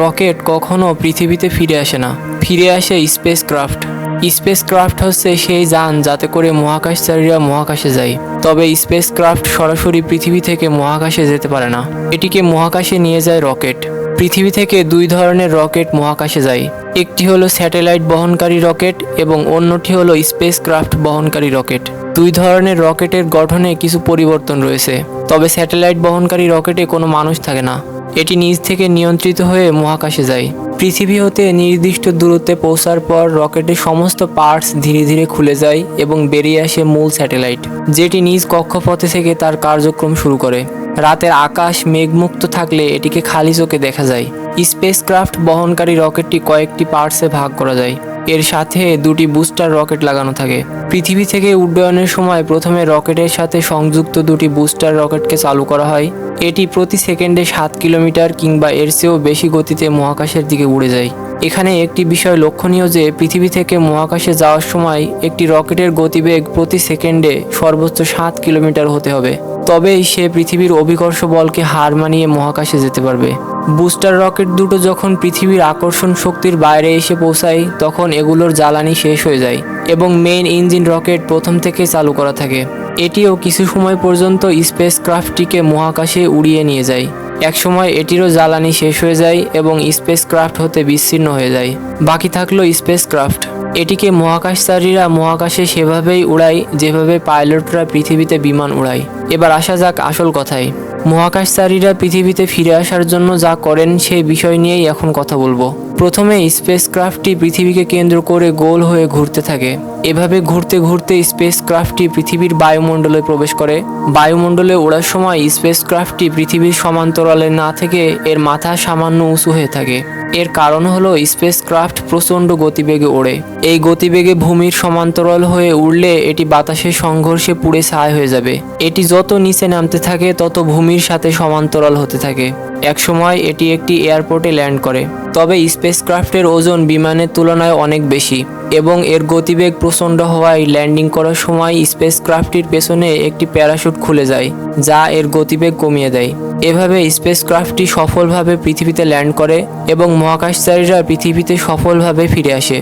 Rocket কখনো পৃথিবীতে ফিরে আসে না। ফিরে আসে স্পেস ক্রাফট স্পেস ক্রাফট হচ্ছে সেই যান যাতে করে মহাকাশচারীরা মহাকাশে যায়। তবে স্পেস ক্রাফট সরাসরি পৃথিবী থেকে মহাকাশে যেতে পারে না। এটিকে মহাকাশে নিয়ে যায় রকেট। পৃথিবী থেকে দুই ধরনের রকেট মহাকাশে যায়। একটি হলো স্যাটেলাইট বহনকারী রকেট এবং অন্যটি হলো স্পেস ক্রাফট বহনকারী রকেট। দুই ধরনের রকেটের গঠনে কিছু পরিবর্তন রয়েছে। তবে স্যাটেলাইট বহনকারী রকেটে কোনো মানুষ থাকে না। এটি নিজ থেকে নিয়ন্ত্রিত হয়ে মহাকাশে যায়। পৃথিবী হতে নির্দিষ্ট দূরত্বে পৌঁছার পর রকেটের সমস্ত পার্টস ধীরে ধীরে খুলে যায় এবং বেরিয়ে আসে মূল স্যাটেলাইট, যেটি নিজ কক্ষপথে থেকে তার কার্যক্রম শুরু করে। রাতের আকাশ মেঘমুক্ত থাকলে এটিকে খালি চোখে দেখা যায়। স্পেস ক্রাফট বহনকারী রকেটটি কয়েকটি পার্টসে ভাগ করা যায়। এর সাথে দুটি বুস্টার রকেট লাগানো থাকে। পৃথিবী থেকে উড্ডয়নের সময় প্রথমে রকেটের সাথে সংযুক্ত দুটি বুস্টার রকেটকে চালু করা হয়। এটি প্রতি সেকেন্ডে সাত কিলোমিটার কিংবা এর চেয়েও বেশি গতিতে মহাকাশের দিকে উড়ে যায়। এখানে একটি বিষয় লক্ষণীয় যে, পৃথিবী থেকে মহাকাশে যাওয়ার সময় একটি রকেটের গতিবেগ প্রতি সেকেন্ডে সর্বোচ্চ সাত কিলোমিটার হতে হবে। তবেই সে পৃথিবীর অভিকর্ষ বলকে হার মানিয়ে মহাকাশে যেতে পারবে। বুস্টার রকেট দুটো যখন পৃথিবীর আকর্ষণ শক্তির বাইরে এসে পৌঁছায়, তখন এগুলোর জ্বালানি শেষ হয়ে যায় এবং মেইন ইঞ্জিন রকেট প্রথম থেকে চালু করা থাকে। এটিও কিছু সময় পর্যন্ত স্পেস ক্রাফটটিকে মহাকাশে উড়িয়ে নিয়ে যায়। একসময় এটিরও জ্বালানি শেষ হয়ে যায় এবং স্পেস ক্রাফট হতে বিচ্ছিন্ন হয়ে যায়। বাকি থাকল স্পেস ক্রাফট এটিকে মহাকাশচারীরা মহাকাশে সেভাবেই উড়ায়, যেভাবে পাইলটরা পৃথিবীতে বিমান উড়ায়। এবার আসা যাক আসল কথায়। মহাকাশচারীরা পৃথিবীতে ফিরে আসার জন্য যা করেন সেই বিষয় নিয়েই এখন কথা বলব। প্রথমে স্পেসক্রাফটটি পৃথিবীকে কেন্দ্র করে গোল হয়ে ঘুরতে থাকে। এভাবে ঘুরতে ঘুরতে স্পেস ক্রাফটটি পৃথিবীর বায়ুমণ্ডলে প্রবেশ করে। বায়ুমণ্ডলে ওড়ার সময় স্পেস ক্রাফটটি পৃথিবীর সমান্তরালে না থেকে এর মাথা সামান্য উঁচু হয়ে থাকে। এর কারণ হলো স্পেস ক্রাফট প্রচণ্ড গতিবেগে ওড়ে। এই গতিবেগে ভূমির সমান্তরাল হয়ে উড়লে এটি বাতাসের সংঘর্ষে পুড়ে ছাই হয়ে যাবে। এটি যত নিচে নামতে থাকে, তত ভূমির সাথে সমান্তরাল হতে থাকে। একসময় এটি একটি এয়ারপোর্টে ল্যান্ড করে। তবে স্পেস ক্রাফটের ওজন বিমানের তুলনায় অনেক বেশি। এবং এর গতিবেগ প্রচণ্ড হওয়ায় ল্যান্ডিং করার সময় স্পেস ক্রাফটটির পেছনে একটি প্যারাশুট খুলে যায়, যা এর গতিবেগ কমিয়ে দেয়। এভাবে স্পেস ক্রাফটটি সফলভাবে পৃথিবীতে ল্যান্ড করে এবং মহাকাশচারীরা পৃথিবীতে সফলভাবে ফিরে আসে।